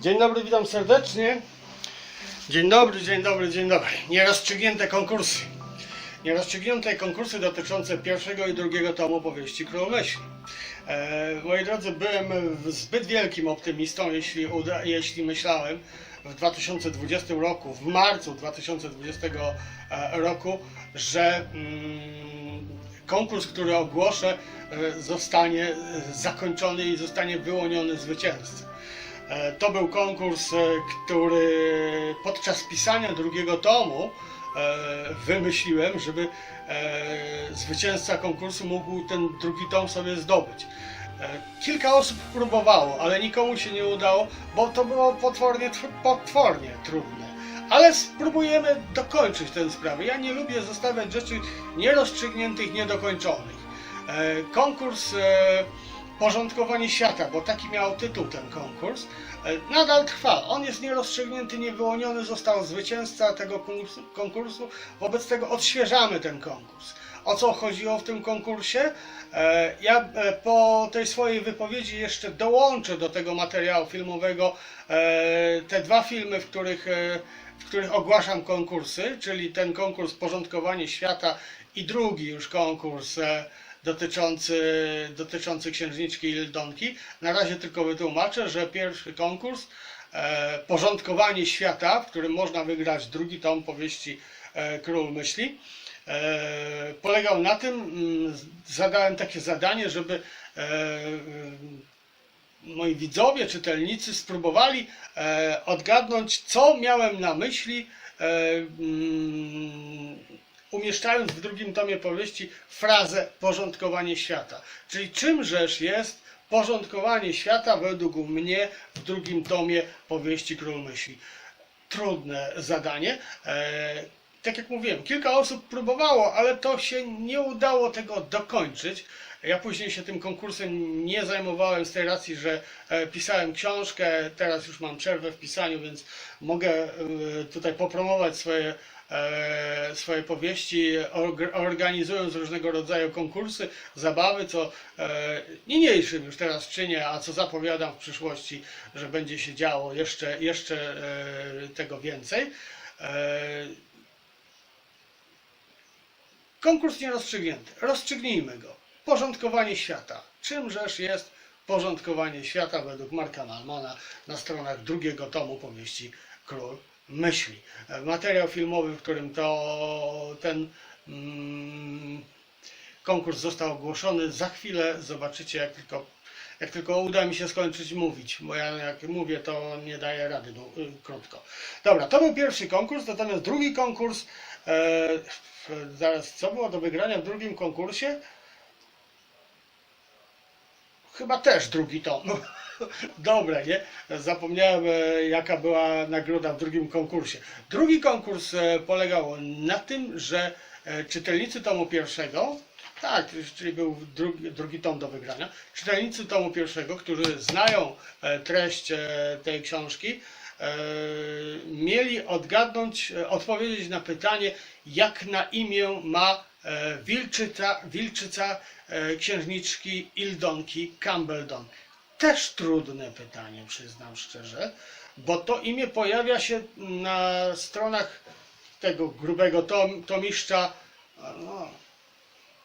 Dzień dobry, witam serdecznie. Dzień dobry, dzień dobry, dzień dobry. Nierozstrzygnięte konkursy. Nierozstrzygnięte konkursy dotyczące pierwszego i drugiego tomu powieści Król Myśli. E, moi drodzy, byłem zbyt wielkim optymistą, jeśli, uda, jeśli myślałem w 2020 roku, w marcu 2020 e, roku, że mm, konkurs, który ogłoszę, e, zostanie e, zakończony i zostanie wyłoniony zwycięzca. E, To był konkurs, e, który podczas pisania drugiego tomu e, wymyśliłem, żeby zwycięzca konkursu mógł ten drugi tom sobie zdobyć. Kilka osób próbowało, ale nikomu się nie udało, bo to było potwornie, potwornie trudne. Ale spróbujemy dokończyć tę sprawę. Ja nie lubię zostawiać rzeczy nierozstrzygniętych, niedokończonych. Konkurs Porządkowanie świata, bo taki miał tytuł ten konkurs, e, nadal trwa. On jest nierozstrzygnięty, niewyłoniony, został zwycięzca tego konkursu- wobec tego odświeżamy ten konkurs. O co chodziło w tym konkursie? E, Ja e, po tej swojej wypowiedzi jeszcze dołączę do tego materiału filmowego te dwa filmy, w których, w których ogłaszam konkursy, czyli ten konkurs Porządkowanie Świata i drugi już konkurs dotyczący, dotyczący księżniczki Ildonki. Na razie tylko wytłumaczę, że pierwszy konkurs e, Porządkowanie Świata, w którym można wygrać drugi tom powieści e, Król Myśli, e, polegał na tym, mm, zadałem takie zadanie, żeby moi widzowie, czytelnicy spróbowali odgadnąć, co miałem na myśli, mm, umieszczając w drugim tomie powieści frazę porządkowanie świata. Czyli czymżeż jest porządkowanie świata według mnie w drugim tomie powieści Król Myśli. Trudne zadanie. E, tak jak mówiłem, kilka osób próbowało, ale to się nie udało tego dokończyć. Ja później się tym konkursem nie zajmowałem z tej racji, że e, pisałem książkę, teraz już mam przerwę w pisaniu, więc mogę e, tutaj popromować swoje, e, swoje powieści, org- organizując różnego rodzaju konkursy, zabawy, co niniejszym już teraz czynię, a co zapowiadam w przyszłości, że będzie się działo jeszcze, jeszcze tego więcej. Konkurs nierozstrzygnięty. Rozstrzygnijmy go. Porządkowanie świata. Czymżeż jest porządkowanie świata według Marka Malmana na stronach drugiego tomu powieści Król Myśli. E, Materiał filmowy, w którym to ten mm, konkurs został ogłoszony. Za chwilę zobaczycie, jak tylko, jak tylko uda mi się skończyć mówić, bo ja jak mówię, to nie daję rady y, krótko. Dobra, to był pierwszy konkurs, natomiast drugi konkurs, e, zaraz, co było do wygrania w drugim konkursie? Chyba też drugi tom. Dobre, nie? Zapomniałem, e, jaka była nagroda w drugim konkursie. Drugi konkurs e, polegał na tym, że e, czytelnicy tomu pierwszego, tak, czyli był drugi, drugi tom do wygrania, czytelnicy tomu pierwszego, którzy znają treść tej książki, mieli odgadnąć, odpowiedzieć na pytanie, jak na imię ma wilczyca, wilczyca e, księżniczki Ildonki Campbelldon. Też trudne pytanie, przyznam szczerze, bo to imię pojawia się na stronach tego grubego tom, tomiszcza no,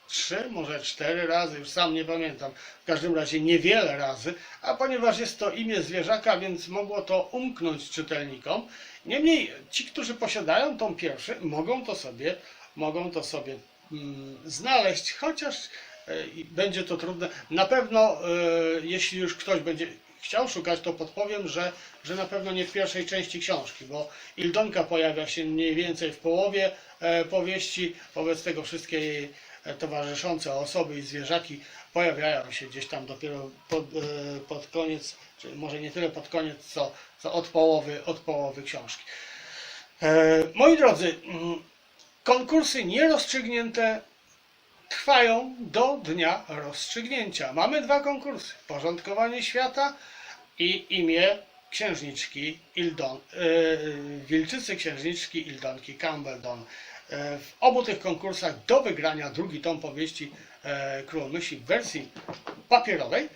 trzy, może cztery razy, już sam nie pamiętam. W każdym razie niewiele razy, a ponieważ jest to imię zwierzaka, więc mogło to umknąć czytelnikom. Niemniej ci, którzy posiadają tą pierwszy, mogą to sobie, mogą to sobie znaleźć, chociaż e, będzie to trudne. Na pewno, e, jeśli już ktoś będzie chciał szukać, to podpowiem, że, że na pewno nie w pierwszej części książki, bo Ildonka pojawia się mniej więcej w połowie e, powieści, wobec tego wszystkie jej towarzyszące osoby i zwierzaki pojawiają się gdzieś tam dopiero pod, pod koniec, czy może nie tyle pod koniec, co, co od, połowy, od połowy książki. Moi drodzy, mm, konkursy nierozstrzygnięte trwają do dnia rozstrzygnięcia. Mamy dwa konkursy: Porządkowanie świata i imię księżniczki Ildon, yy, wilczycy księżniczki Ildonki Campbelldon. E, W obu tych konkursach do wygrania drugi tom powieści Myśli w wersji papierowej.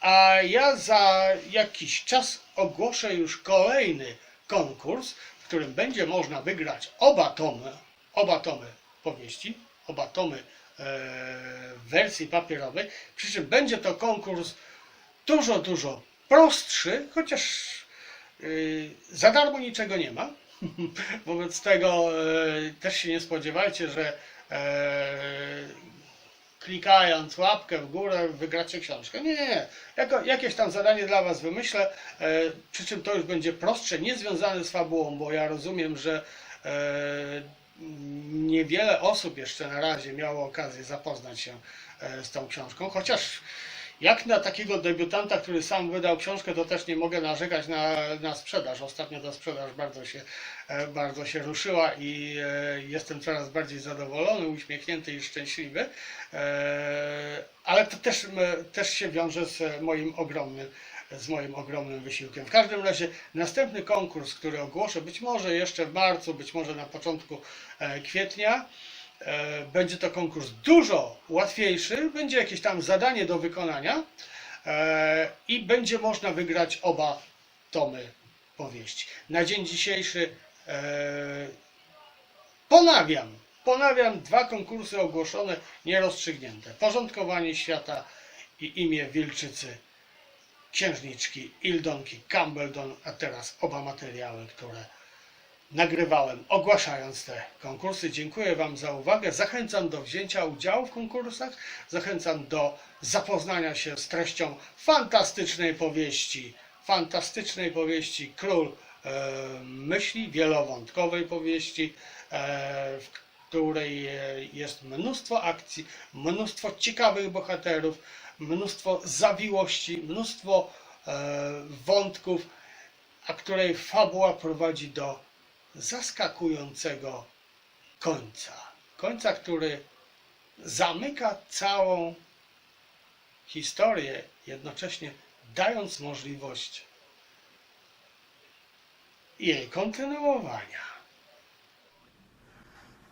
A ja za jakiś czas ogłoszę już kolejny konkurs, którym będzie można wygrać oba tomy, oba tomy powieści, oba tomy e, w wersji papierowej. Przy czym będzie to konkurs dużo, dużo prostszy, chociaż y, za darmo niczego nie ma. Wobec tego e, też się nie spodziewajcie, że e, klikając łapkę w górę wygracie książkę. Nie, nie, nie. Jako, jakieś tam zadanie dla Was wymyślę, e, przy czym to już będzie prostsze, niezwiązane z fabułą, bo ja rozumiem, że e, niewiele osób jeszcze na razie miało okazję zapoznać się e, z tą książką, chociaż jak na takiego debiutanta, który sam wydał książkę, to też nie mogę narzekać na, na sprzedaż. Ostatnio ta sprzedaż bardzo się, e, bardzo się ruszyła i e, jestem coraz bardziej zadowolony, uśmiechnięty i szczęśliwy. E, Ale to też, też się wiąże z moim ogromnym z moim ogromnym wysiłkiem. W każdym razie następny konkurs, który ogłoszę, być może jeszcze w marcu, być może na początku kwietnia, Będzie to konkurs dużo łatwiejszy, będzie jakieś tam zadanie do wykonania e, i będzie można wygrać oba tomy powieści. Na dzień dzisiejszy e, ponawiam, ponawiam dwa konkursy ogłoszone, nierozstrzygnięte. Porządkowanie świata i imię Wilczycy księżniczki Ildonki Campbelldon, a teraz oba materiały, które nagrywałem, ogłaszając te konkursy. Dziękuję Wam za uwagę. Zachęcam do wzięcia udziału w konkursach. Zachęcam do zapoznania się z treścią fantastycznej powieści. Fantastycznej powieści Król e, Myśli, wielowątkowej powieści, e, w której e, jest mnóstwo akcji, mnóstwo ciekawych bohaterów, mnóstwo zawiłości, mnóstwo wątków, a której fabuła prowadzi do zaskakującego końca. Końca, który zamyka całą historię, jednocześnie dając możliwość jej kontynuowania.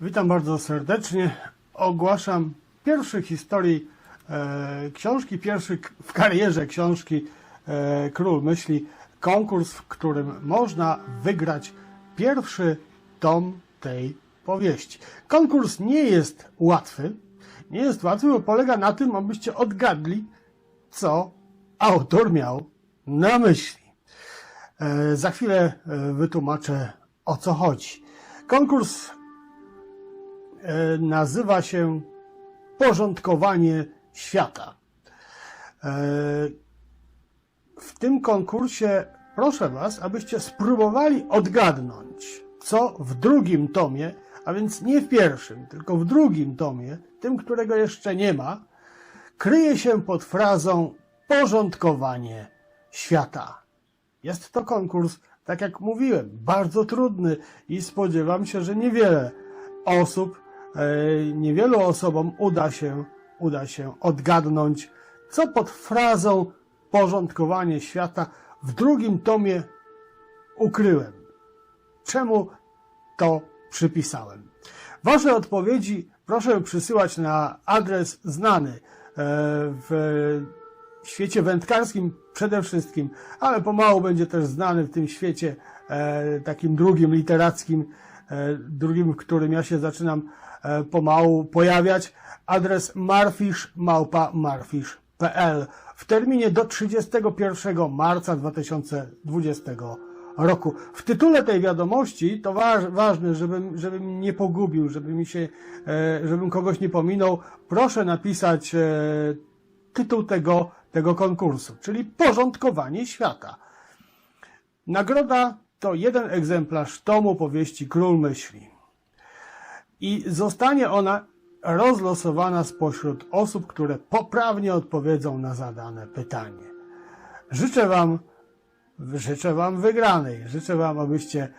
Witam bardzo serdecznie. Ogłaszam pierwszy historii e, książki, pierwszy w karierze książki e, Król Myśli, konkurs, w którym można wygrać pierwszy tom tej powieści. Konkurs nie jest łatwy. Nie jest łatwy, bo polega na tym, abyście odgadli, co autor miał na myśli. E, za chwilę e, wytłumaczę o co chodzi. Konkurs e, nazywa się Porządkowanie świata. W tym konkursie proszę Was, abyście spróbowali odgadnąć, co w drugim tomie, a więc nie w pierwszym, tylko w drugim tomie, tym, którego jeszcze nie ma, kryje się pod frazą porządkowanie świata. Jest to konkurs, tak jak mówiłem, bardzo trudny i spodziewam się, że niewiele osób, e, niewielu osobom uda się, uda się odgadnąć, co pod frazą porządkowanie świata w drugim tomie ukryłem. Czemu to przypisałem? Wasze odpowiedzi proszę przysyłać na adres znany e, w świecie wędkarskim przede wszystkim, ale pomału będzie też znany w tym świecie e, takim drugim literackim, e, drugim, w którym ja się zaczynam pomału pojawiać. Adres w terminie do 31 marca 2020 roku. W tytule tej wiadomości to waż, ważne, żebym, żebym nie pogubił, żeby mi się, e, żebym kogoś nie pominął. Proszę napisać e, tytuł tego, tego konkursu, czyli Porządkowanie świata. Nagroda to jeden egzemplarz tomu powieści Król Myśli. I zostanie ona rozlosowana spośród osób, które poprawnie odpowiedzą na zadane pytanie. Życzę Wam, życzę Wam wygranej. Życzę Wam, abyście,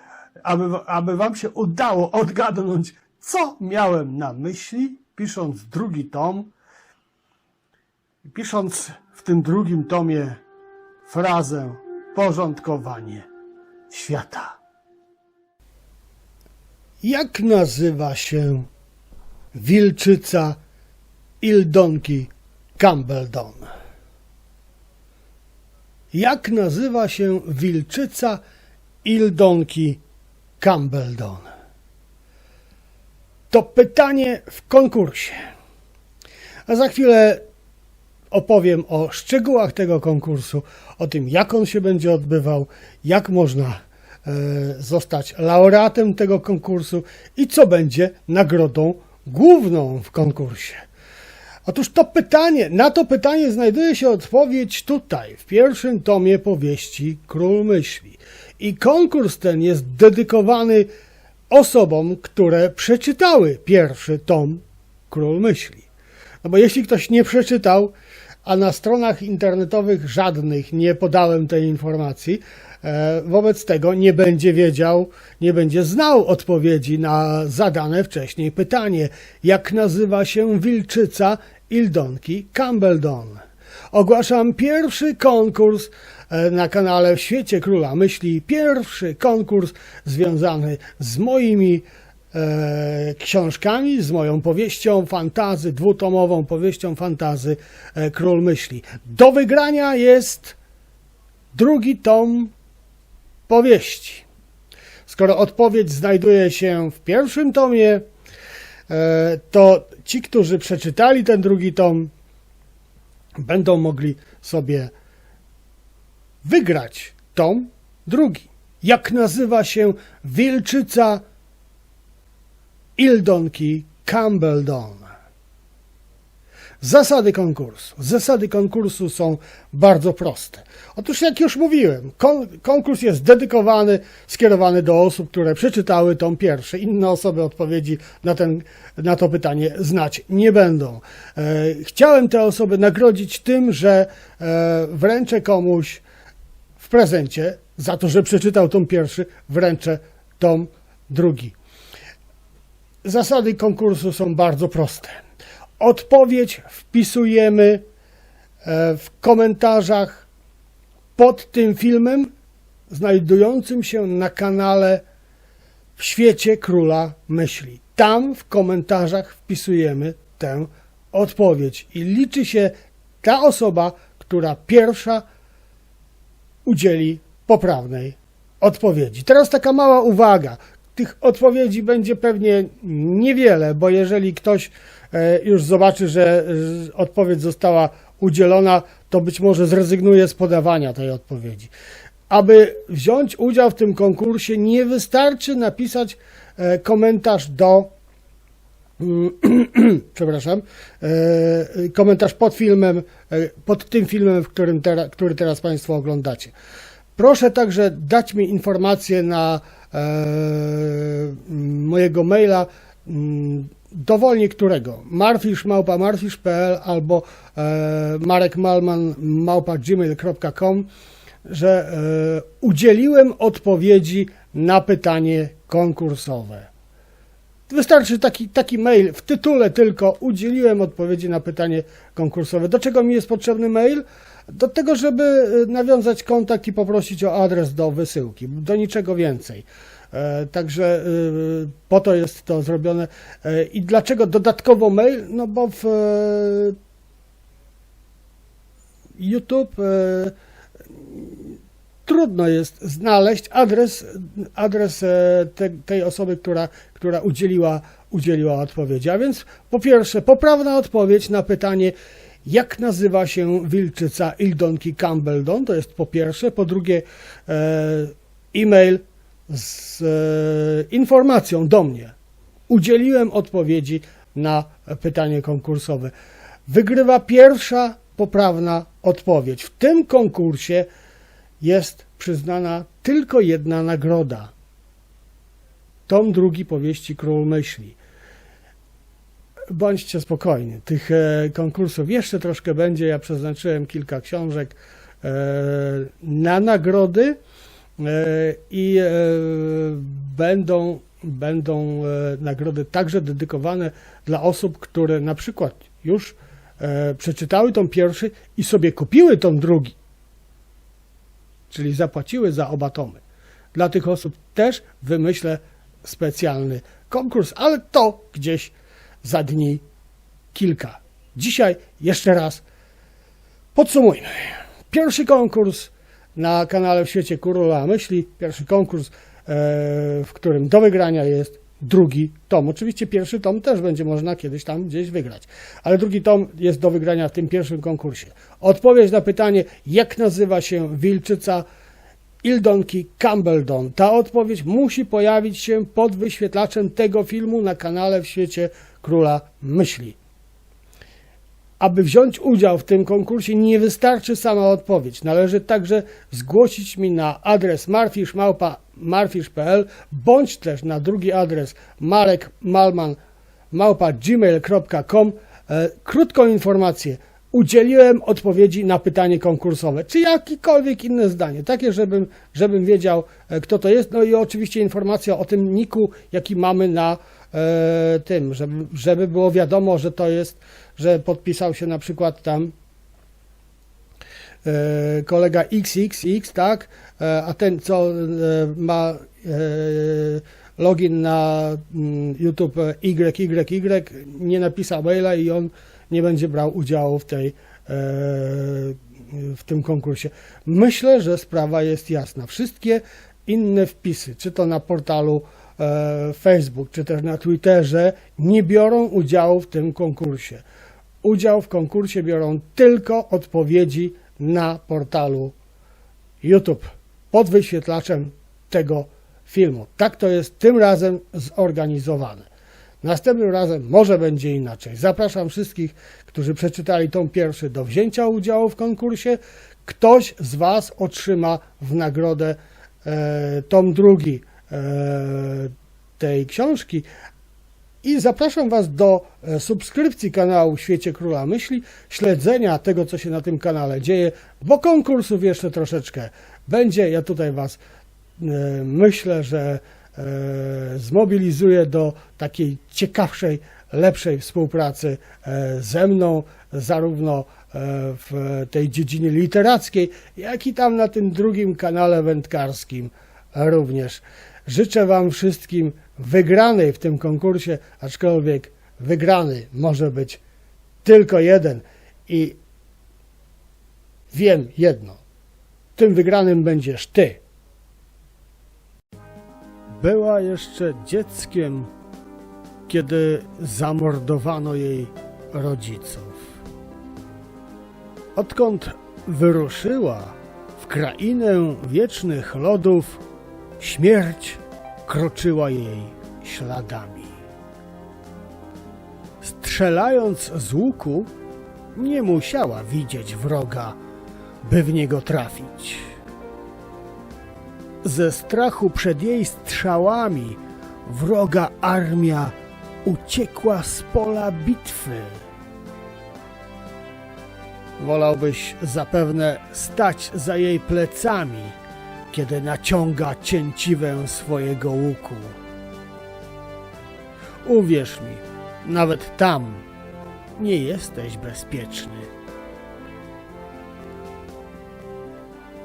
aby, aby Wam się udało odgadnąć, co miałem na myśli, pisząc drugi tom, pisząc w tym drugim tomie frazę porządkowanie świata. Jak nazywa się wilczyca Ildonki Campbelldon? Jak nazywa się wilczyca Ildonki Campbelldon? To pytanie w konkursie. A za chwilę opowiem o szczegółach tego konkursu, o tym, jak on się będzie odbywał, jak można e, zostać laureatem tego konkursu i co będzie nagrodą główną w konkursie. Otóż to pytanie, na to pytanie znajduje się odpowiedź tutaj, w pierwszym tomie powieści Król Myśli. I konkurs ten jest dedykowany osobom, które przeczytały pierwszy tom Król Myśli. No bo jeśli ktoś nie przeczytał, a na stronach internetowych żadnych nie podałem tej informacji, wobec tego nie będzie wiedział, nie będzie znał odpowiedzi na zadane wcześniej pytanie, jak nazywa się wilczyca Ildonki Campbelldon. Ogłaszam pierwszy konkurs e, na kanale W Świecie Króla Myśli, pierwszy konkurs związany z moimi e, książkami, z moją powieścią fantazy, dwutomową powieścią fantazy e, Król Myśli. Do wygrania jest drugi tom powieści. Skoro odpowiedź znajduje się w pierwszym tomie, e, to ci, którzy przeczytali ten drugi tom, będą mogli sobie wygrać tom drugi. Jak nazywa się Wilczyca Ildonki Campbelldon? Zasady konkursu. Zasady konkursu są bardzo proste. Otóż, jak już mówiłem, kon konkurs jest dedykowany, skierowany do osób, które przeczytały tom pierwszy. Inne osoby odpowiedzi na, ten, na to pytanie znać nie będą. E, chciałem te osoby nagrodzić tym, że e, wręczę komuś w prezencie za to, że przeczytał tom pierwszy, wręczę tom drugi. Zasady konkursu są bardzo proste. Odpowiedź wpisujemy e, w komentarzach pod tym filmem, znajdującym się na kanale W świecie króla myśli. Tam w komentarzach wpisujemy tę odpowiedź i liczy się ta osoba, która pierwsza udzieli poprawnej odpowiedzi. Teraz taka mała uwaga. Tych odpowiedzi będzie pewnie niewiele, bo jeżeli ktoś już zobaczy, że e, odpowiedź została udzielona, to być może zrezygnuje z podawania tej odpowiedzi. Aby wziąć udział w tym konkursie, nie wystarczy napisać e, komentarz do przepraszam, e, komentarz pod filmem, e, pod tym filmem, w którym który teraz Państwo oglądacie. Proszę także dać mi informację na e, mojego maila, dowolnie którego, marfisz małpa marfisz.pl albo e, marekmalman małpa gmail.com, że e, udzieliłem odpowiedzi na pytanie konkursowe. Wystarczy taki, taki mail w tytule tylko udzieliłem odpowiedzi na pytanie konkursowe. Do czego mi jest potrzebny mail? Do tego, żeby y, nawiązać kontakt i poprosić o adres do wysyłki. Do niczego więcej. E, Także y, po to jest to zrobione. E, I dlaczego dodatkowo mail? No bo w e, YouTube e, trudno jest znaleźć adres, adres e, te, tej osoby, która, która udzieliła, udzieliła odpowiedzi. A więc po pierwsze, poprawna odpowiedź na pytanie, jak nazywa się wilczyca Ildonki Campbelldon, to jest po pierwsze. Po drugie, e, e-mail z e, informacją do mnie. Udzieliłem odpowiedzi na pytanie konkursowe. Wygrywa pierwsza poprawna odpowiedź. W tym konkursie jest przyznana tylko jedna nagroda. Tom drugi powieści Król Myśli. Bądźcie spokojni, tych e, konkursów jeszcze troszkę będzie. Ja przeznaczyłem kilka książek e, na nagrody i e, będą, będą e, nagrody także dedykowane dla osób, które na przykład już e, przeczytały tom pierwszy i sobie kupiły tom drugi czyli zapłaciły za oba tomy. Dla tych osób też wymyślę specjalny konkurs, ale to gdzieś za dni kilka. Dzisiaj jeszcze raz podsumujmy. Pierwszy konkurs na kanale w świecie Króla Myśli. Pierwszy konkurs, e, w którym do wygrania jest drugi tom. Oczywiście pierwszy tom też będzie można kiedyś tam gdzieś wygrać, ale drugi tom jest do wygrania w tym pierwszym konkursie. Odpowiedź na pytanie, jak nazywa się wilczyca Ildonki Campbelldon. Ta odpowiedź musi pojawić się pod wyświetlaczem tego filmu na kanale w świecie Króla Myśli. Aby wziąć udział w tym konkursie nie wystarczy sama odpowiedź. Należy także zgłosić mi na adres marfisz.marfisz.pl bądź też na drugi adres marekmalman.gmail.com e, krótką informację. Udzieliłem odpowiedzi na pytanie konkursowe, czy jakiekolwiek inne zdanie, takie, żebym, żebym wiedział, e, kto to jest. No i oczywiście informacja o tym niku, jaki mamy na tym, żeby, żeby było wiadomo, że to jest, że podpisał się na przykład tam e, kolega XXX, tak, e, a ten, co e, ma e, login na mm, YouTube e, YYY, nie napisał maila i on nie będzie brał udziału w tej e, w tym konkursie. Myślę, że sprawa jest jasna. Wszystkie inne wpisy, czy to na portalu e, Facebook, czy też na Twitterze, nie biorą udziału w tym konkursie. Udział w konkursie biorą tylko odpowiedzi na portalu YouTube pod wyświetlaczem tego filmu. Tak to jest tym razem zorganizowane. Następnym razem może będzie inaczej. Zapraszam wszystkich, którzy przeczytali tom pierwszy do wzięcia udziału w konkursie. Ktoś z Was otrzyma w nagrodę e, tom drugi e, tej książki. I zapraszam Was do e, subskrypcji kanału w Świecie Króla Myśli, śledzenia tego, co się na tym kanale dzieje, bo konkursów jeszcze troszeczkę będzie. Ja tutaj Was e, myślę, że e, zmobilizuję do takiej ciekawszej, lepszej współpracy e, ze mną, zarówno e, w tej dziedzinie literackiej, jak i tam na tym drugim kanale wędkarskim również. Życzę Wam wszystkim wygranej w tym konkursie, aczkolwiek wygrany może być tylko jeden i wiem jedno. Tym wygranym będziesz Ty. Była jeszcze dzieckiem, kiedy zamordowano jej rodziców. Odkąd wyruszyła w krainę wiecznych lodów, śmierć kroczyła jej śladami. Strzelając z łuku, nie musiała widzieć wroga, by w niego trafić. Ze strachu przed jej strzałami wroga armia uciekła z pola bitwy. Wolałbyś zapewne stać za jej plecami, kiedy naciąga cięciwę swojego łuku. Uwierz mi, nawet tam nie jesteś bezpieczny.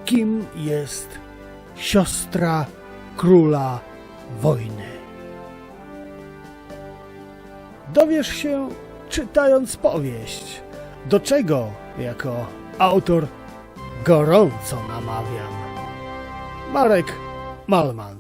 Kim jest siostra króla wojny? Dowiesz się czytając powieść, do czego jako autor gorąco namawiam. Marek Malman